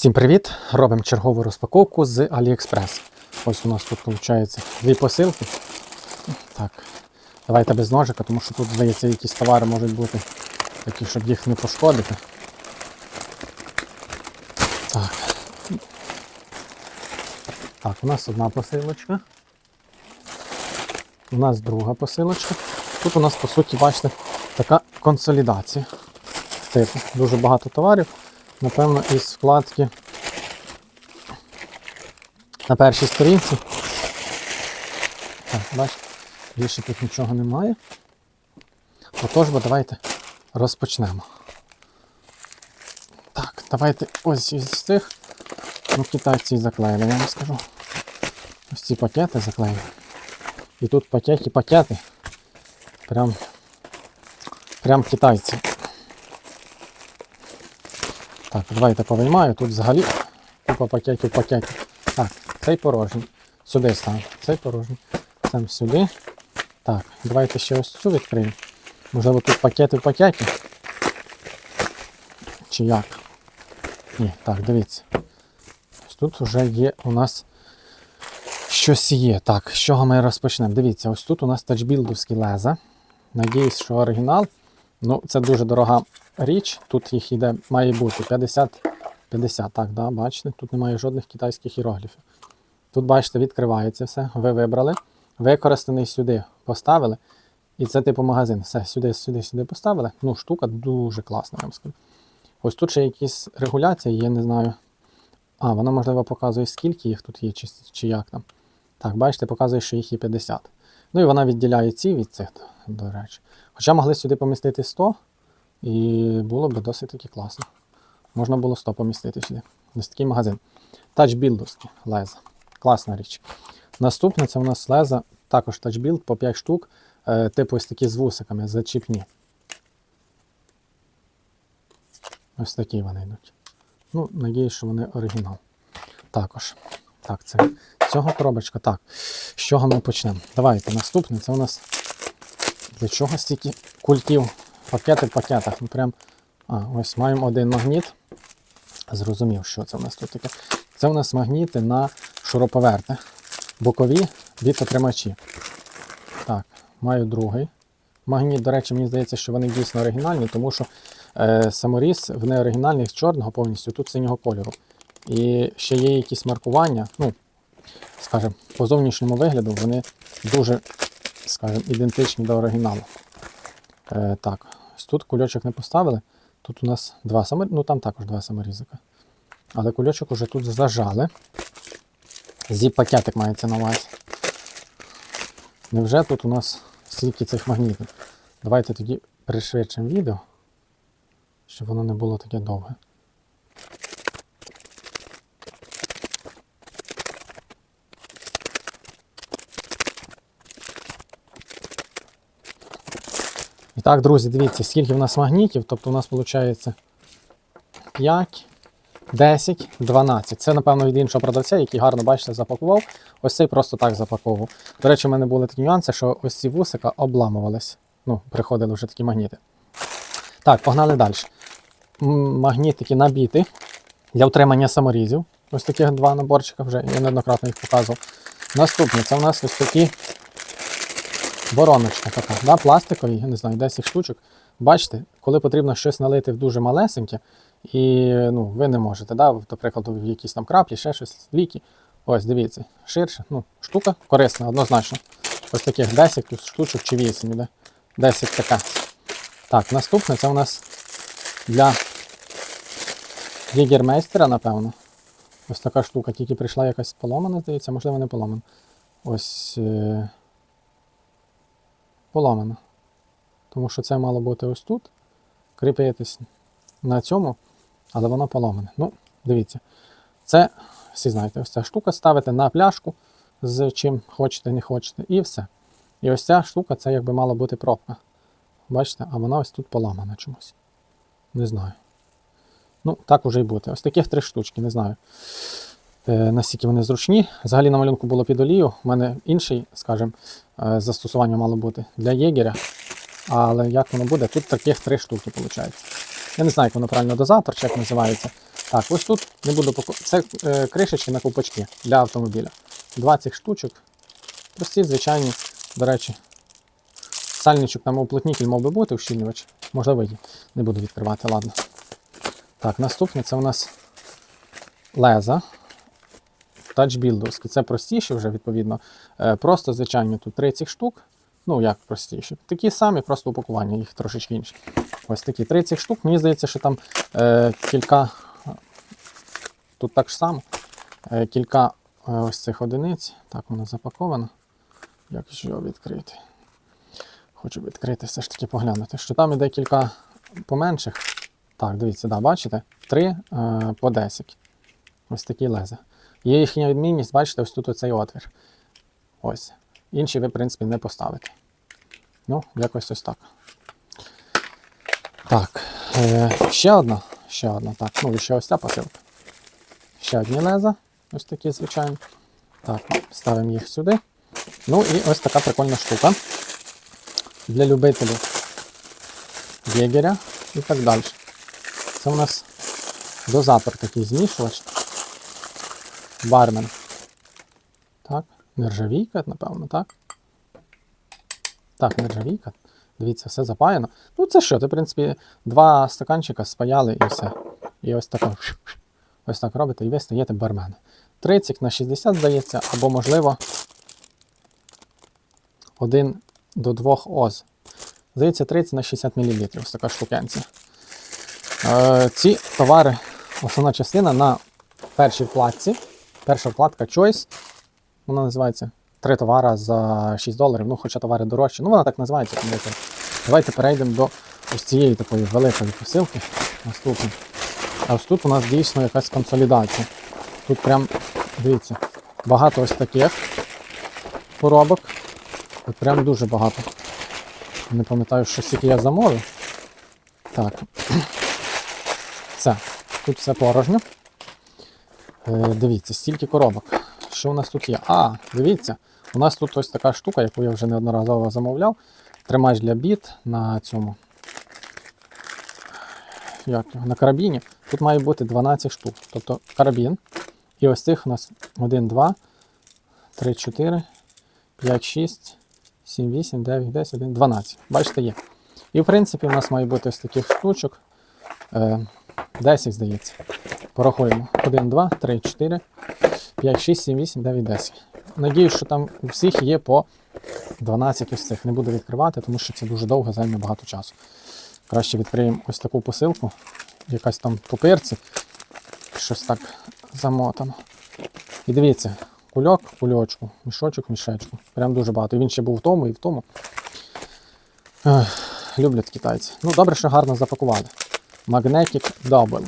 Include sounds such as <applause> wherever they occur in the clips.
Всім привіт! Робимо чергову розпаковку з AliExpress. Ось у нас тут виходить дві посилки. Так, давайте без ножика, тому що тут, здається, якісь товари можуть бути такі, щоб їх не пошкодити. Так. Так, у нас одна посилочка. У нас друга посилочка. Тут у нас, по суті, бачите, така консолідація. Типу, дуже багато товарів. Напевно, із вкладки на першій сторінці. Так, бачите, більше тут нічого немає. Отож, бо давайте розпочнемо. Так, давайте ось із цих. Ну, китайці заклеїли, я вам скажу. Ось ці пакети заклеїли. І тут пакети, пакети. Прям, прям китайці. Так, давайте повиймаю. Тут взагалі купа пакетів пакетів. Так, цей порожній. Сюди ставимо. Цей порожній. Сам сюди. Так, давайте ще ось цю відкриємо. Можливо, тут пакети в пакеті. Чи як? Ні, так, дивіться. Ось тут вже є у нас щось є. Так, з чого ми розпочнемо? Дивіться, ось тут у нас тачбілдовські леза. Надіюсь, що оригінал. Ну, це дуже дорога річ. Тут їх іде, має бути 50, 50, так, да, бачите, тут немає жодних китайських іерогліфів. Тут, бачите, відкривається все. Ви вибрали. Використаний сюди поставили. І це типу магазин. Все, сюди, сюди, сюди поставили. Ну, штука дуже класна, я вам скажу. Ось тут ще якісь регуляції, я не знаю. А, вона, можливо, показує, скільки їх тут є, чи, чи як там. Так, бачите, показує, що їх є 50. Ну і вона відділяє ці від цих, до речі. Хоча могли сюди помістити 100, і було б досить таки класно. Можна було 100 помістити сюди. Ось такий магазин. Тачбілдовські леза. Класна річ. Наступне це у нас леза, також тачбілд по 5 штук, е, типу ось такі з вусиками, зачіпні. Ось такі вони йдуть. Ну, надіюсь, що вони оригінал. Також. Так, це цього коробочка. Так, з чого ми почнемо? Давайте наступне. Це у нас для чого стільки кульків? Пакети в пакетах. Ну, прям... А, ось маємо один магніт. Зрозумів, що це у нас тут таке. Це у нас магніти на шуруповерти. Бокові вітотримачі. Так, маю другий. Магніт, до речі, мені здається, що вони дійсно оригінальні, тому що е, саморіз в неоригінальних чорного повністю, тут синього кольору. І ще є якісь маркування, ну, скажімо, по зовнішньому вигляду вони дуже, скажімо, ідентичні до оригіналу. Е, так, ось тут кульочок не поставили. Тут у нас два саморізика, ну там також два саморізика. Але кульочок уже тут зажали. Зіп-пакетик мається на увазі. Невже тут у нас стільки цих магнітів? Давайте тоді пришвидшимо відео, щоб воно не було таке довге. І так, друзі, дивіться, скільки в нас магнітів, тобто у нас виходить 5, 10, 12. Це, напевно, від іншого продавця, який гарно, бачите, запакував. Ось цей просто так запаковував. До речі, у мене були такі нюанси, що ось ці вусика обламувались. Ну, приходили вже такі магніти. Так, погнали далі. Магнітики набіти для утримання саморізів. Ось таких два наборчика вже, я неоднократно їх показував. Наступне, це у нас ось такі вороночка така, да, пластикові, я не знаю, 10 штучок. Бачите, коли потрібно щось налити в дуже малесеньке, і ну, ви не можете, да, до прикладу, в якісь там краплі, ще щось, ліки. Ось, дивіться, ширше, ну, штука корисна, однозначно. Ось таких 10 штучок чи 8 іде. 10 така. Так, наступне це у нас для Єгермейстера, напевно. Ось така штука, тільки прийшла якась поломана, здається, можливо, не поломана. Ось. Е поламана. Тому що це мало бути ось тут, кріпитись на цьому, але воно поламане. Ну, дивіться, це, всі знаєте, ось ця штука ставите на пляшку з чим хочете, не хочете, і все. І ось ця штука це якби мала бути пробка. Бачите, а вона ось тут поламана чомусь. Не знаю. Ну, так уже й бути. Ось таких три штучки, не знаю. Е, наскільки вони зручні. Взагалі на малюнку було під олію. У мене інший, скажімо, е, застосування мало бути для єгеря. Але як воно буде? Тут таких три штуки виходить. Я не знаю, як воно правильно дозатор, чи як називається. Так, ось тут не буду поку... Це е, кришечки на ковпачки для автомобіля. 20 штучок. Прості, звичайні, до речі. Сальничок там уплотнітель мав би бути, ущільнювач. Можливо, є. Не буду відкривати, ладно. Так, наступне це у нас леза. Тачбілдовські. Це простіші вже, відповідно. Е, Просто, звичайно, тут 30 штук. Ну, як простіші. Такі самі, просто упакування, їх трошечки інші. Ось такі 30 штук. Мені здається, що там е, кілька. Тут так само. Е, кілька е, ось цих одиниць. Так, воно запаковано. Як ж його відкрити? Хочу відкрити, все ж таки поглянути. Що там іде кілька поменших. Так, дивіться, да, бачите? 3 е, по 10. Ось такі лези. Є їхня відмінність, бачите, ось тут оцей отвір. Ось. Інші ви, в принципі, не поставите. Ну, якось ось так. Так. Е, ще одна. Ще одна. Так, ну і ще ось ця посилка. Ще одні леза. Ось такі, звичайно. Так, ставимо їх сюди. Ну і ось така прикольна штука. Для любителів єгеря і так далі. Це у нас дозатор такий змішувач. Бармен. Так, нержавійка, напевно, так? Так, нержавійка. Дивіться, все запаяно. Ну, це що? Це, в принципі, два стаканчика спаяли і все. І ось так, ось так робите, і ви стаєте барменом. 30 на 60, здається, або, можливо, 1 до 2 оз. Здається, 30 на 60 мл. Ось така штукенція. Е, ці товари, основна частина на першій вкладці. Перша вкладка Choice. Вона називається три товари за 6 доларів. Ну, хоча товари дорожчі. Ну, вона так називається. тому Давайте перейдемо до ось цієї такої великої посилки. Наступної. А ось тут у нас дійсно якась консолідація. Тут прям, дивіться, багато ось таких коробок. От прям дуже багато. Не пам'ятаю, що скільки я замовив. Так. <clears throat> Все. Тут все порожньо. Е, дивіться, стільки коробок. Що у нас тут є? А, дивіться, у нас тут ось така штука, яку я вже неодноразово замовляв. Тримач для біт на цьому. Як? На карабіні. Тут має бути 12 штук. Тобто карабін. І ось цих у нас 1, 2, 3, 4, 5, 6, 7, 8, 9, 10, 11, 12. Бачите, є. І в принципі у нас має бути ось таких штучок. Е, 10, здається. Порахуємо. 1, 2, 3, 4, 5, 6, 7, 8, 9, 10. Надіюсь, що там у всіх є по 12 ось цих. Не буду відкривати, тому що це дуже довго займе багато часу. Краще відкриємо ось таку посилку. Якась там папірці. Щось так замотано. І дивіться, кульок, кульочку, мішочок, мішечку. Прям дуже багато. І він ще був в тому і в тому. Ех, люблять китайці. Ну, добре, що гарно запакували. Magnetic Double.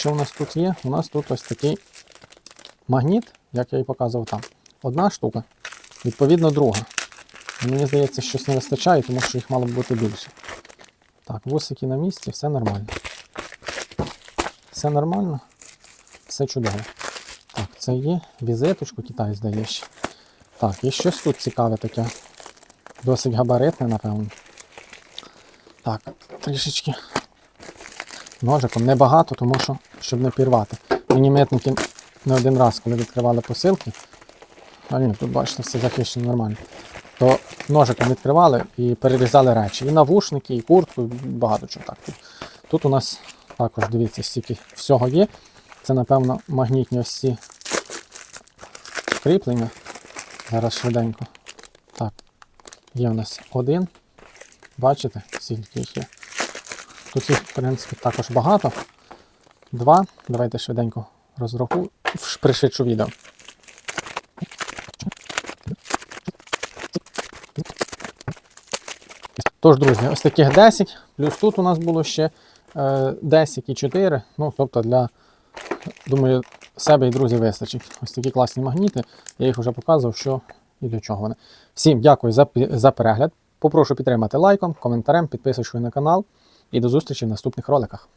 Що у нас тут є? У нас тут ось такий магніт, як я і показував там. Одна штука, відповідно, друга. Мені здається, щось не вистачає, тому що їх мало б бути більше. Так, вусики на місці, все нормально. Все нормально, все чудово. Так, це є візиточку Китай здає ще. Так, і щось тут цікаве таке. Досить габаритне, напевно. Так, трішечки ножиком. Небагато, тому що, щоб не пірвати. Мені митники не один раз, коли відкривали посилки. А ні, тут бачите, все захищено нормально. То ножиком відкривали і перерізали речі. І навушники, і куртку, і багато чого так. Тут, у нас також, дивіться, стільки всього є. Це, напевно, магнітні ось ці кріплення. Зараз швиденько. Так, є у нас один. Бачите, скільки їх є. Тут їх, в принципі, також багато. Два. Давайте швиденько розрахую. Пришвидшу відео. Тож, друзі, ось таких 10. Плюс тут у нас було ще е, 10 і 4. Ну, тобто для, думаю, себе і друзів вистачить. Ось такі класні магніти. Я їх вже показував, що і до чого вони. Всім дякую за, за перегляд. Попрошу підтримати лайком, коментарем, підписочкою на канал. І до зустрічі в наступних роликах.